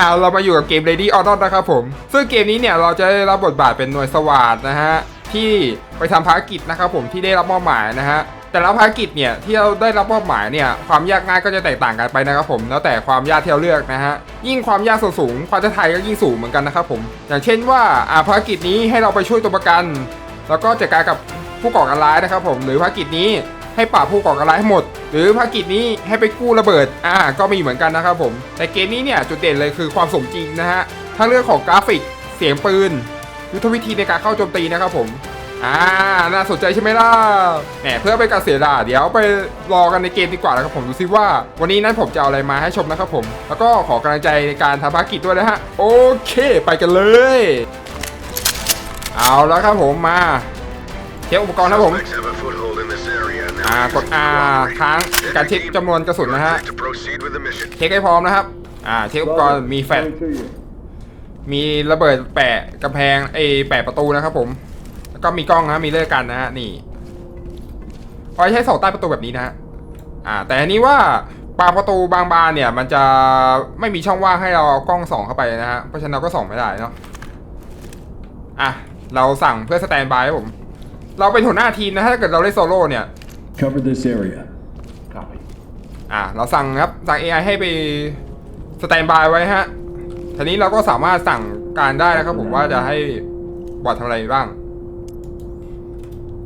อ่าเรามาอยู่กับเกม Lady o r d e r นะครับผม ซึ่งเกมนี้เนี่ยเราจะได้รับบทบาทเป็นหน่วยสวาดนะฮะที่ไปทำภารกิจนะครับผมที่ได้รับมอบหมายนะฮะแต่ละภารกิจเนี่ยที่เราได้รับมอบหมายเนี่ยความยากง่ายก็จะแตกต่างกันไปนะครับผมแล้วแต่ความยากที่เราเลือกนะฮะยิ่งความยากสูงสูงความท้าทายก็ยิ่งสูงเหมือนกันนะครับผม อย่างเช่นว่าอ่าภารกิจนี้ให้เราไปช่วยตัวประกัน แล้วก็จัดการกับผู้ก่อการร้ายนะครับผมหรือภารกิจนี้ ให้ปราบผู้ก่อการร้ายให้หมด หรือภารกิจนี้ให้ไปกู้ระเบิด อ่า ก็มีเหมือนกันนะครับผม แต่เกมนี้เนี่ยจุดเด่นเลยคือความสมจริงนะฮะ ทั้งเรื่องของกราฟิก เสียงปืน ยุทธวิธีในการเข้าโจมตีนะครับผม อ่า น่าสนใจใช่ไหมล่ะ แหม เพื่อไปการเสียเวลาเดี๋ยวไปรอกันในเกมดีกว่านะครับผมดูซิว่า วันนี้นั้นผมจะเอาอะไรมาให้ชมนะครับผม แล้วก็ขอกำลังใจในการทำภารกิจด้วยนะฮะ โอเค ไปกันเลย เอาแล้วครับผมมาเช็คอุปกรณ์ครับผม อ่ากดอ่า cooperate. ค้างการเช็คจำนวนกระสุนนะฮะ เช็คให้พร้อมนะครับ อ่า เช็คอุปกรณ์มีแฟลชมีระเบิดแปะกำแพงไอแปะประตูนะครับผม แล้วก็มีกล้องนะมีเลือกกันนะฮะนี่พอใช้เสาใต้ประตูแบบนี้นะฮะอ่า แต่อันนี้ว่าบางประตูบางบานเนี่ย มันจะไม่มีช่องว่างให้เราเอากล้องส่องเข้าไปนะฮะเพราะฉะนั้นเราก็ส่องไม่ได้เนาะอะเราสั่งเพื่อสแตนบายครับผม เราเป็นหัวหน้าทีมนะถ้าเกิดเราเล่นโซโล่เนี่ย Cover this area. Copy. อ่าเราสั่งครับสั่ง AI ให้ไปสแตนบายไว้ฮะทีนี้เราก็สามารถสั่งการได้นะครับผมว่าจะให้บอททำอะไรบ้าง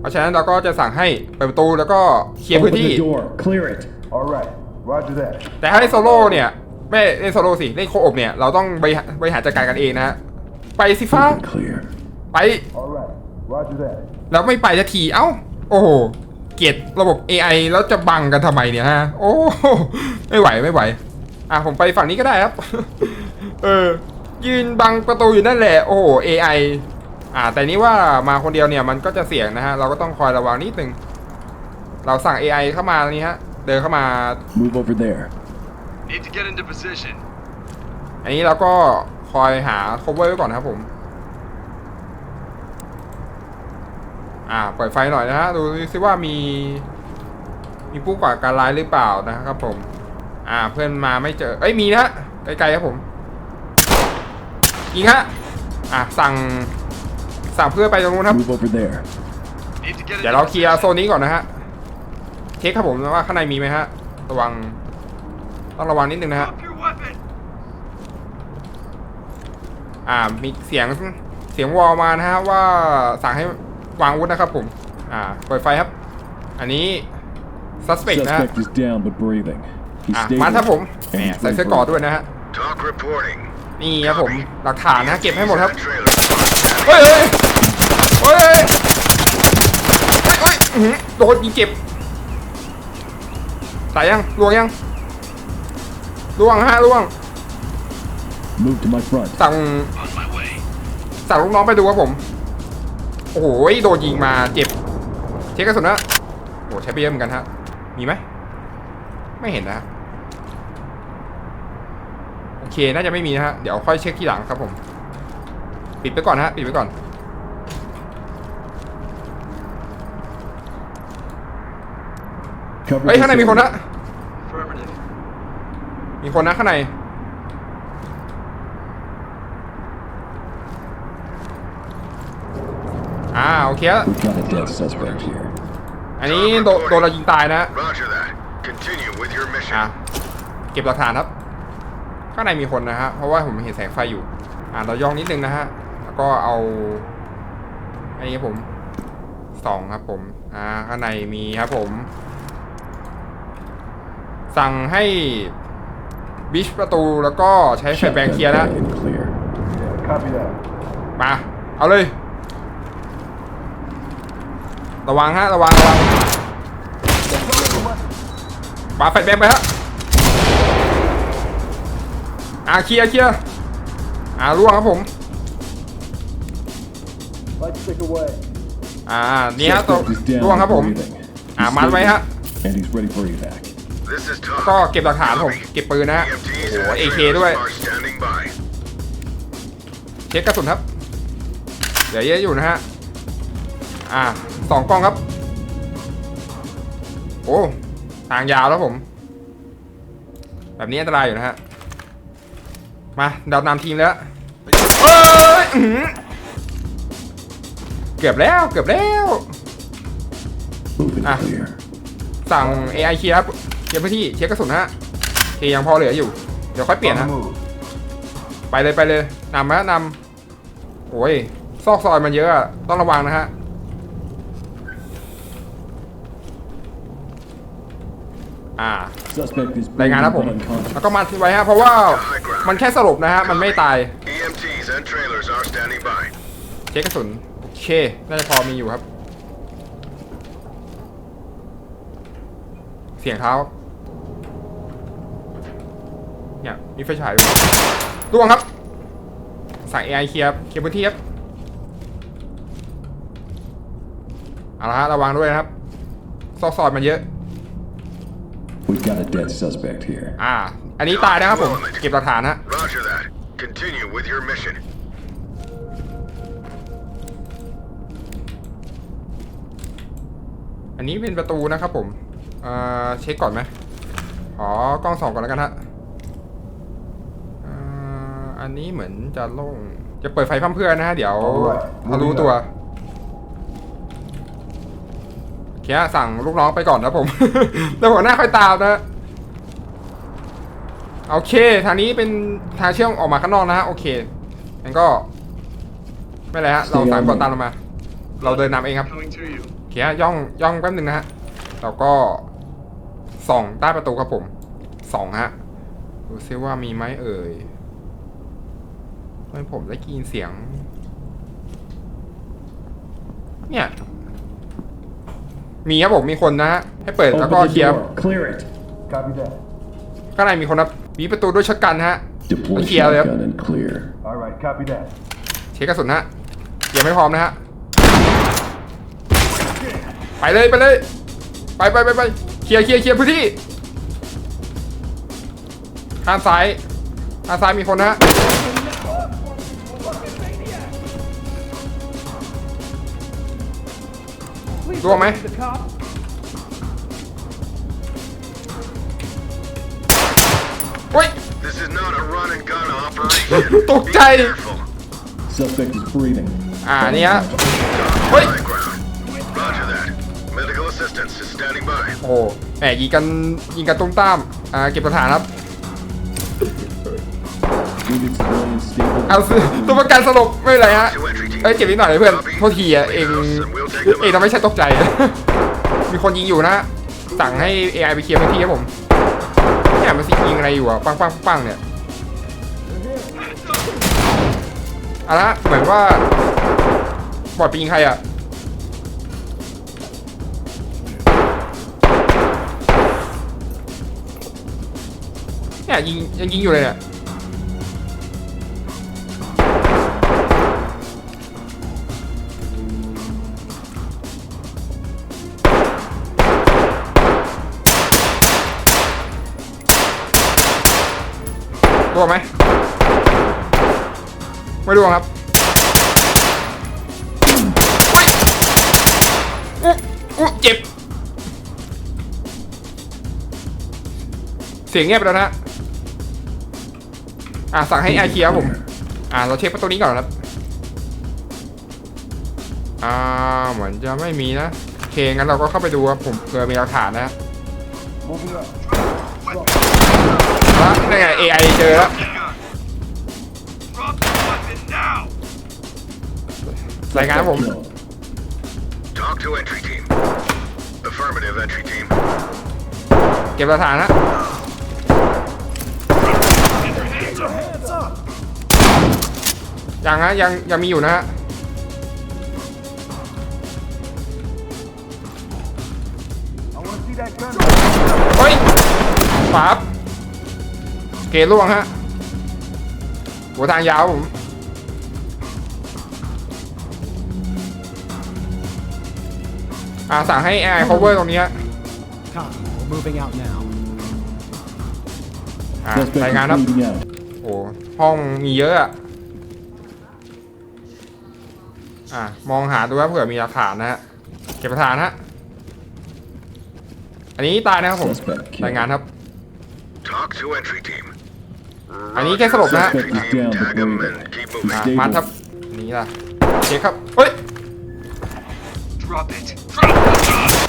เพราะฉะนั้นเราก็จะสั่งให้เปิดประตูแล้วก็เคลียร์พื้ Open นที่ the door. Clear it. All right. Roger that. แต่ถ้าเล่นโซโล่เนี่ยไม่เล่นโซโล่สิเล่นโคอบเนี่ยเราต้องบริหารบริหารจัดการกันเองนะฮะไปสิฟ้า Open clear. ไป All right. Roger that. แล้วไม่ไปสักทีเอ้า โอ้โห เกลียดระบบ AI แล้วจะบังกันทำไมเนี่ยฮะ โอ้โหไม่ไหวไม่ไหว อะผมไปฝั่งนี้ก็ได้ครับ เออ ยืนบังประตูอยู่นั่นแหละ โอ้โห AI อ่าแต่นี้ว่ามาคนเดียวเนี่ยมันก็จะเสี่ยงนะฮะ เราก็ต้องคอยระวังนิดนึง เราสั่ง AI เข้ามานี่ฮะ เดินเข้ามา Move over there. Need to get into position. อันนี้เราก็คอยหา cover ไว้ก่อนนะครับผม อ่าเปิดไฟหน่อยนะฮะดูซิว่ามี มีผู้ก่อการร้ายหรือเปล่านะครับผม อ่าเพื่อนมาไม่เจอ เอ้ยมีนะฮะไกลๆครับผมยิงฮะอะสั่งสั่งเพื่อนไปตรงนู้นครับ Move over there. Need to get เดี๋ยว into เราเคลียร์โซนนี้ก่อนนะฮะเช็คครับผมว่าข้างในมีไหมฮะ ระวังต้องระวังนิดนึงนะฮะ Drop your weapon. อ่ามีเสียงเสียงวอลมานะฮะว่าสั่งให้ วางอาวุธนะครับผม อ่าเปิดไฟครับ อันนี้ suspect นะฮะ Suspect is down but breathing. He's อะ stable. มาครับผม แหม and he's ใส่ ready เสื้อ for กอ it. ด้วยนะฮะ Talk reporting. นี่ครับผม หลักฐานนะ เก็บให้หมดครับ EMTs and trailers. เฮ้ยเฮ้ยเฮ้ยเฮ้ยเฮ้ยอื้อหือโดนยิงเก็บตายยังลวงยังลวงฮะลวง Move to my front. สั่ง On my way. สั่งลูกน้องไปดูครับผม โอ้โหโดนยิงมาเจ็บ เช็คกระสุนนะโอ้ใช้ไปเยอะเหมือนกันฮะ มีไหม ไม่เห็นนะฮะโอเค น่าจะไม่มีนะฮะ เดี๋ยวค่อยเช็คทีหลังครับผม ปิดไปก่อนนะฮะ ปิดไปก่อน Cover เฮ้ย this ข้างในมีคนนะ area. Affirmative. มีคนนะข้างใน อ่าโอเคแล้ว We've got a dead suspect here. อันนี้โดนโดนเรายิงตายนะ Roger that. Continue with your อะ mission. เก็บหลักฐานครับ ข้างในมีคนนะฮะ เพราะว่าผมเห็นแสงไฟอยู่ อ่าเราย่องนิดนึงนะฮะ แล้วก็เอา อันนี้ครับผมสองครับผม อ่า ข้างในมีครับผม สั่งให้บิชประตูแล้วก็ใช้ไฟแบงค์เคลียร์นะ Shotgun and clear. Yeah, copy that. มา เอาเลย ระวังฮะระวังระวังปาไฟแบงค์ไปฮะอ่าเคลียร์เคลียร์อ่าล่วงครับผม Light stick away. อ่านี่ฮะตัว Suspect is down ล่วงครับ but ผม breathing. He's อ่ามันไว้ฮะ stable, And he's ready for evac. This is ก็ talk. เก็บหลักฐานผม เก็บปืนนะฮะ EMTs โอ้โห and AK trailers ด้วย are standing by. เช็คกระสุนครับเดี๋ยวเยอะอยู่นะฮะ อ่า สองกล้องครับ โอ้ทางยาวแล้วผม แบบนี้อันตรายอยู่นะฮะ มาเรานำทีมแล้วเอ้ยเกือบแล้วเกือบแล้ว Moving Ah. clear. สั่ง AI เคลียร์ครับเคลียร์พื้นที่เช็คกระสุนฮะเคยังพอเหลืออยู่ เดี๋ยวค่อยเปลี่ยนนะไปเลยไปเลยนำนะนำโอ้ยซอกซอยมันเยอะต้องระวังนะฮะ อ่า Suspect is ราย breathing งานครับผม but unconscious. แล้วก็มาทิ้งไว้ฮะเพราะว่ามันแค่สรุปนะฮะ มันไม่ตาย EMTs and trailers are standing by. เช็คกระสุน โอเค น่าจะพอมีอยู่ครับ เสียงเท้า เนี่ยมีไฟฉายอยู่ระวังครับ สั่ง AI เคลียร์เคลียร์พื้นที่ครับเอาละฮะระวังด้วยนะครับ ซอกซอยมันเยอะ We've got a dead suspect here. อ่า อันนี้ตายนะครับผม เก็บหลักฐานนะ Roger that. Continue with your mission. อันนี้เป็นประตูนะครับผมเอ่อเช็คก่อนไหมขอกล้องสองก่อนแล้วกันฮะเอ่ออันนี้เหมือนจะโล่ง จะเปิดไฟพั่มเพรื่อนนะฮะ เดี๋ยวทะลุตัวโอเคฮะสั่งลูกน้องไปก่อนนะผม แล้วหัวหน้าค่อยตามนะโอเค ทางนี้เป็นทางเชื่อมออกมาข้างนอกนะฮะ โอเคงั้นก็ ไม่เป็นไรฮะ เราสามคนตามลงมา เราเดินนำเองครับ Coming to you. โอเคฮะย่องย่องแป๊บหนึ่งนะฮะ เราก็ส่องใต้ประตูครับผมส่องฮะ ดูซิว่ามีไหมเอ่ยทำไมผมได้ยินเสียง เนี่ย มีครับผมมีคนนะฮะให้เปิดแล้ว Open ก็ the เคลียร์ door. Clear it. Copy that. ข้างในมีคนครับมีประตูด้วยช็อตกันฮะ Deploy เคลียร์เลยครับ shotgun and clear. All right, copy that. เช็คกระสุนฮะยังไม่พร้อมนะฮะไปเลยไปเลยไปไปไปไปเคลียร์เคลียร์เคลียร์พื้นที่ข้างซ้ายข้างซ้ายมีคนนะฮะ ร่วงไหมโอ้ย This is not a run and gun operation. ตก Be ใจ careful. Suspect is breathing. อ่า but นี่ฮะ unconscious. เฮ้ย High ground. Roger that. Medical assistance is standing by. โอ้โหแหมยิงกันยิงกันตุ้มตาม อ่า เก็บหลักฐานครับ Wounded civilian stable. เอาสิตัวประกันสลบไม่เป็นไรฮะเอ้ยเจ็บนิดหน่อยนะเพื่อนโทษทีอะ เอง เองทำไม่ใช่ตกใจ มีคนยิงอยู่นะ สั่งให้ AI ไปเคลียร์พื้นที่ครับผมเนี่ยมันสิยิงอะไรอยู่อะ ปังปังปังเนี่ยอาละเหมือนว่าบอดไปยิงใครอะเนี่ยยิงยังยิงอยู่เลยเนี่ย ไม่ร่วงครับอุ๊ยอุ๊ยเจ็บ เสียงเงียบไปแล้วนะอะสั่งให้ไอเคลียร์ครับผม อะเราเช็คประตูนี้ก่อนครับ อ่าเหมือนจะไม่มีนะโอเคงั้นเราก็เข้าไปดูครับผมเผื่อมีหลักฐานนะ Moving up. แล้วนี่ไง AI เจอแล้ว รายงานครับผม Killed. Talk to entry team. Affirmative entry team. เก็บหลักฐานนะยังฮะยังยังมีอยู่นะฮะ I want to see that gun. เฮ้ยปั๊บเกล่วงฮะหัวทางยาวผม อ่าสั่งให้ AI cover ตรงนี้ฮะ Copy. We're moving out now. อ่า Suspect รายงาน is ครับ bleeding out. โอ้ห้องมีเยอะอะอะ มองหาดูว่าเผื่อมีหลักฐานนะฮะ เก็บหลักฐานฮะ อันนี้ตายนะครับผม Suspect killed. รายงานครับ Talk to entry team. อันนี้แค่สลบนะฮะ Entry team, tag 'em and keep อะ moving. มาครับนี่ล่ะโอเคครับ เฮ้ย Drop it. Drop the gun now.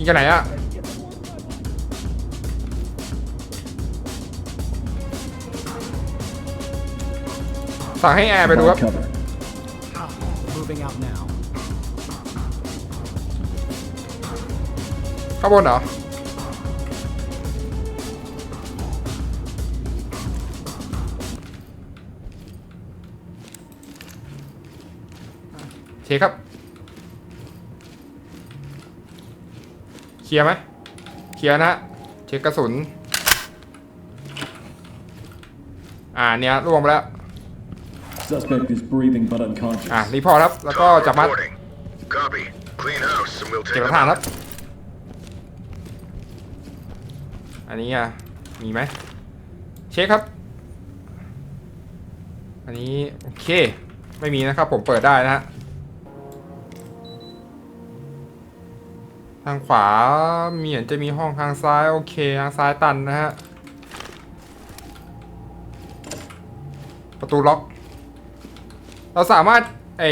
ยิงกันไหนอะสั่งให้แอร์ไปดูครับ Provide cover. Moving out now. ข้างบนเหรอโอเคครับ เคลียร์ไหมเคลียร์นะฮะเช็คกระสุน อ่าเนี่ยร่วงไปแล้ว Suspect is breathing but unconscious. อะรีพอร์ตครับ แล้วก็ Talk จับมัด reporting. Copy. Clean house and we'll เก็บ take หลั them กฐานครับ out. อันนี้อะ มีไหม เช็คครับ อันนี้ โอเค ไม่มีนะครับ ผมเปิดได้นะฮะ ทางขวามีเหมือนจะมีห้องทางซ้ายโอเคทางซ้ายตันนะฮะ ประตูล็อก เราสามารถไอ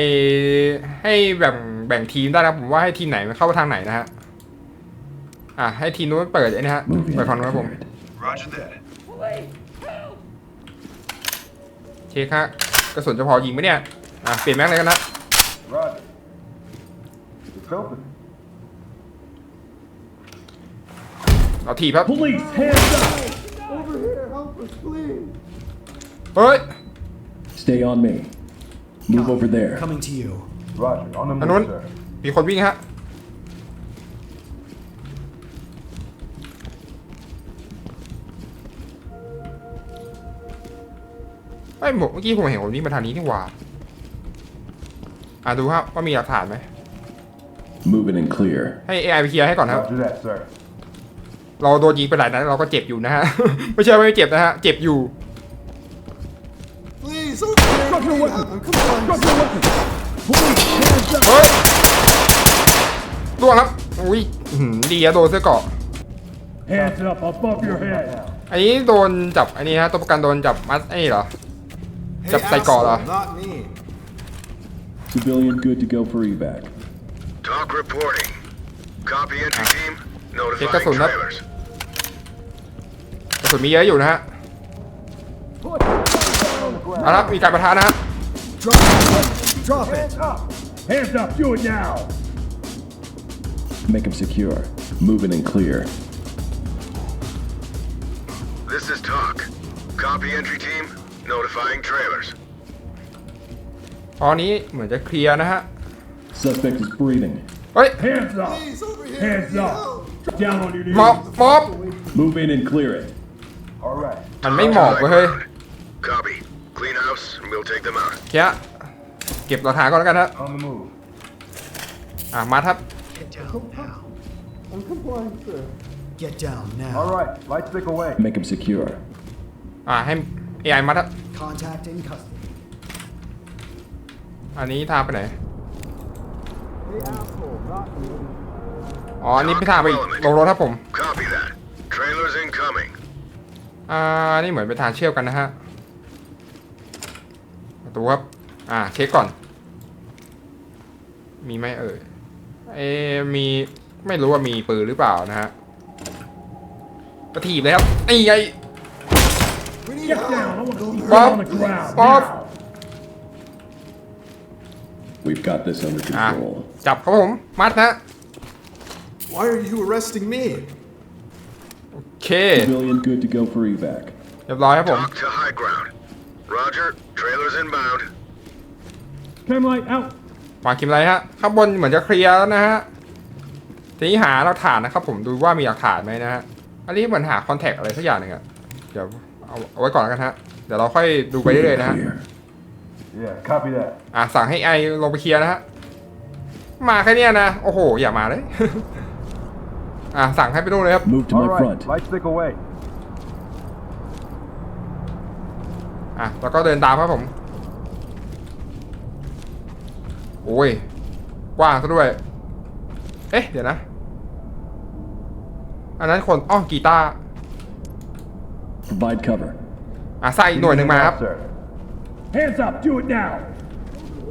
ให้แบ่งแบ่งทีมได้นะผมว่าให้ทีมไหนมันเข้าทางไหนนะฮะ อะให้ทีมนู้นเปิดไอ้นี่ฮะ Moving เปิด out ฝั่งนู้นครับผม cleared. Roger that. เช็คฮะกระสุนจะพอยิงไหมเนี่ย อะเปลี่ยนแม็กเลยกันนะ Roger. It's open. เราถีบครับ Police, hands up! เฮ้ย Stay on me. Move over there. Coming to you. Roger. On the อันนู้น move, sir. มีคนวิ่งฮะ ไอ้ยผมเมื่อกี้ผมเห็นคนวิ่งมาทางนี้นี่หว่า อะดูครับว่ามีหลักฐานไหม Moving and clear. ให้ AI ไปเคลียร์ให้ก่อนครับ Roger that, sir. เราโดนยิงไปหลายนัดเราก็เจ็บอยู่นะฮะ ไม่ใช่ว่าไม่เจ็บนะฮะ เจ็บอยู่ Please, okay. Drop your weapon. Come on. Drop your weapon. เฮ้ยล่วงครับ อุ้ยอื้อหือดีอะโดนเสื้อเกราะ Hands up above your head. อันนี้โดนจับอันนี้ฮะตัวประกันโดนจับมัดไอ้นี่เหรอจับใส่เกราะเหรอ Not me. Civilian good to go for evac. Talk reporting. Copy entry team. Check Notifying us on that. trailers. กระสุนมีเยอะอยู่นะฮะเอาละมีการประทะนะฮะ Drop it. Drop it. Hands up, do it now! Make him secure. Moving and clear. This is talk. Copy entry team. Notifying trailers. ตอนนี้เหมือนจะเคลียร์นะฮะ Suspect is breathing. เฮ้ย Hands up! Hands up! Down on your หมอบหมอบ Move in and clear it. All right. มันไม่หมอบเว้ยเฮ้ย Copy. Clean house and we'll take them out. เคลียร์เก็บหลักฐานก่อนแล้วกันฮะ On the move. อะมาครับ Get down now. I'm complying, sir. Get down now. All right. Light stick away. Make him secure. อะให้ AI มัดฮะ Contact in custody. อันนี้ทางไปไหน อ๋ออันนี้ไปทางไปอีกลงรถครับผม Copy that. Trailers incoming. อ่า นี่เหมือนเป็นทางเชื่อมกันนะฮะประตูครับ อ่า เช็คก่อน มีไหมเอ่ย เอะมี ไม่รู้ว่ามีปืนหรือเปล่านะฮะกระถีบเลยครับนี่ไง Get down! I want to see Bob. on the ground. Bob. now. We've got this under อ่า control. จับครับผม มัดนะ Why are you arresting me? โอเค Civilian good to go for evac. เรียบร้อยครับผม Talk to high ground. Roger. Trailers inbound. Cam light out. วางคิมไรฮะ ข้างบนเหมือนจะเคลียร์แล้วนะฮะ ทีนี้หาหลักฐานนะครับผมดูว่ามีหลักฐานไหมนะฮะ อันนี้เหมือนหาคอนแทคอะไรสักอย่างหนึ่งอะเดี๋ยวเอาเอาไว้ก่อนแล้วกันฮะ เดี๋ยวเราค่อยดูไปเรื่อยๆนะฮะ Clear. Yeah. Copy that. อะสั่งให้ไอลงไปเคลียร์นะฮะ มาแค่เนี้ยนะ โอ้โห อย่ามาเลย อะสั่งให้ไปดูนเลยครับ Move to All my right. front. Light stick away. อะแล้วก็เดินตามครับผม โอ้ยกว้างซะด้วย เอ๊ะ เดี๋ยวนะ อันนั้นคนอ้อกีตาร์ Provide cover. อะสร้างอีกหน่วยหนึ่งมาครับ Sir. Hands up! Do it now!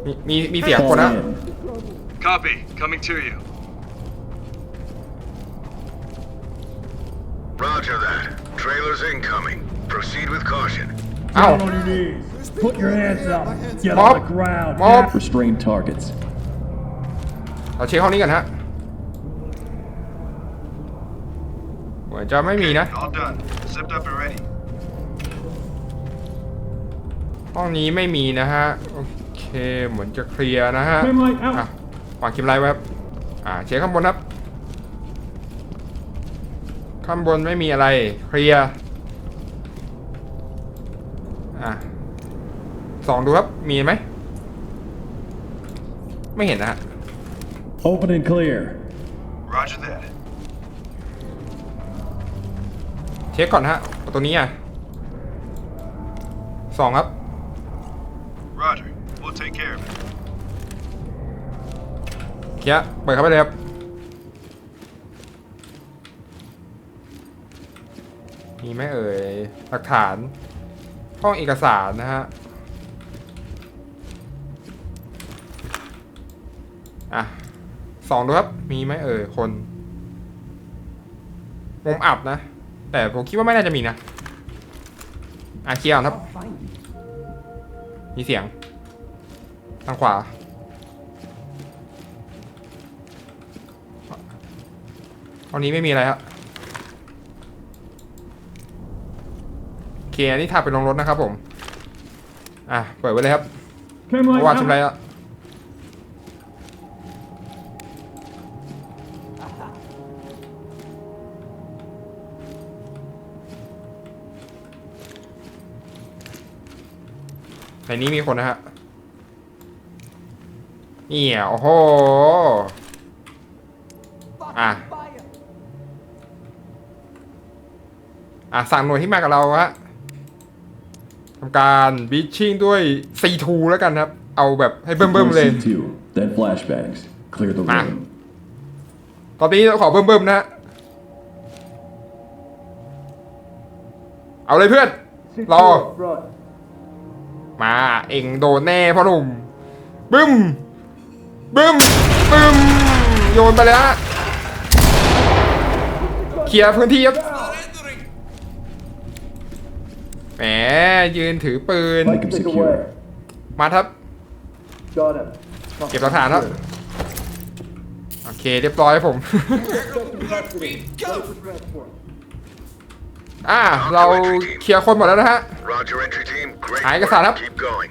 มีมีมีเสียงคน Fall นะ in. Copy. Coming to you. Roger that. Trailers incoming. Proceed with caution. เอ้า on your knees. Put your hands up. Get Mob. on the ground. Mob. Restrain targets. เราเช็คห้องนี้กันฮะเหมือนจะไม่มีนะ All done. Zipped up and ready. ห้องนี้ไม่มีนะฮะ โอเค เหมือนจะเคลียร์นะฮะ Cam light out อะวางคิมไลท์ไว้ครับอ่าเช็คข้างบนครับ ข้างบนไม่มีอะไร เคลียร์อะสองดูครับ มีไหม ไม่เห็นนะฮะ Open and clear. Roger that. เช็คก่อนฮะเอาตัวนี้อะสองครับ Roger. We'll take care of it. เคลียร์เปิดเข้าไปเลยครับ มีไหมเอ่ยหลักฐาน ห้องเอกสารนะฮะอะสองดูครับ มีไหมเอ่ยคนมุมอับนะ แต่ผมคิดว่าไม่น่าจะมีนะอะเคลียร์ก่อนครับ มีเสียง ทางขวา ตอนนี้ไม่มีอะไรครับโอ เคอันนี้ถ่ายไปลงรถนะครับผม อะเปิดไว้เลยครับ Cam เพราะว่าทำไรอะในนี้มีคนนะฮะนี่อะโอ้โห อะ อะสั่งหน่วยที่มากับเราฮะ ทำการบีชชิ่งด้วย C2 แล้วกันครับ เอาแบบให้เบิ่มๆเลย C2. Then flashbangs. Clear the Ah. room. ตอนนี้เราขอเบิ่มๆนะฮะเอาเลยเพื่อน รอ Run. มาเองโดนแน่พ่อหนุ่มบึ้ม บึ้ม บึ้ม โยนไปเลยฮะเคลียร์พื้นที่ครับ แหมยืนถือปืน Make him secure. มาครับ Got him. เก็บหลักฐานครับโอเค เรียบร้อยผม อ่า เราเคลียร์คนหมดแล้วนะฮะ Roger, entry team. Great Ay, work. kasarap. Keep going.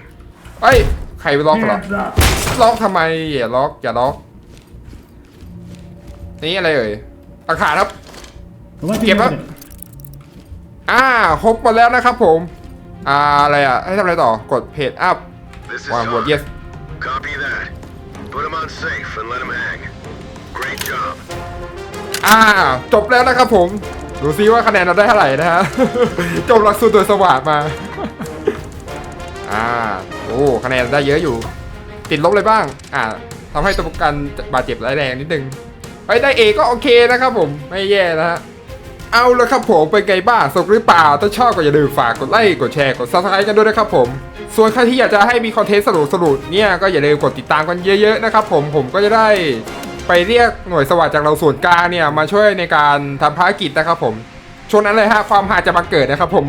เอ้ย ใครไปล็อกเหรอ Hands up. ล็อกทำไม อย่าล็อก อย่าล็อก นี่อะไรเอ่ยหลักฐานครับ Collecting Give up. evidence. อ่าครบหมดแล้วนะครับผม อ่าอะไรอะ ให้ทำอะไรต่อกดเพจอัพ This is วางบท Tom. yes Copy that. Put him on safe and let him hang. Great job. อ่า จบแล้วนะครับผม ดูซิว่าคะแนนเราได้เท่าไหร่นะฮะ จบหลักสูตรโดยสวัสดมา อ่า โอ้คะแนนได้เยอะอยู่ ติดลบเลยบ้าง อ่าทำให้ตัวประกันบาดเจ็บร้ายแรงนิดนึงไปได้เอก็โอเคนะครับผม ไม่แย่นะฮะ เอาละครับผมเป็นไงบ้างสนุกหรือเปล่า ถ้าชอบก็อย่าลืมฝากกดไลค์กดแชร์กด subscribe กันด้วยนะครับผม ส่วนใครที่อยากจะให้มีคอนเทนต์สนุกๆเนี่ยก็อย่าลืมกดติดตามกันเยอะๆนะครับผมผมก็จะได้ไปเรียกหน่วยสวัสดจากเราส่วนกลางเนี่ยมาช่วยในการทำภารกิจนะครับผมช่วงนั้นเลยฮะความหาจะมาเกิดนะครับผม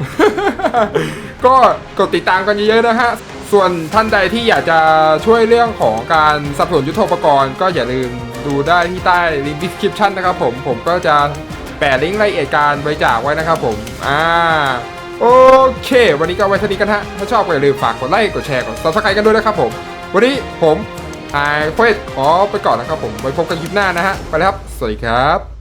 ก็กดติดตามกันเยอะๆนะฮะส่วนท่านใดที่อยากจะช่วยเรื่องของการสนับสนุนยุทธปกรณ์ ก็อย่าลืมดูได้ที่ใต้ลิงก์ description นะครับผมผมก็จะ แปะลิงก์รายละเอียดการบริจาคไว้นะครับผม อ่า โอเค วันนี้ก็ไว้เท่านี้กันฮะ ถ้าชอบก็อย่าลืมฝากกดไลค์ กดแชร์ กดซับสไครต์กันด้วยนะครับผม วันนี้ผมไอเควสขอไปก่อนนะครับผม ไว้พบกันคลิปหน้านะฮะ ไปแล้วครับ สวัสดีครับ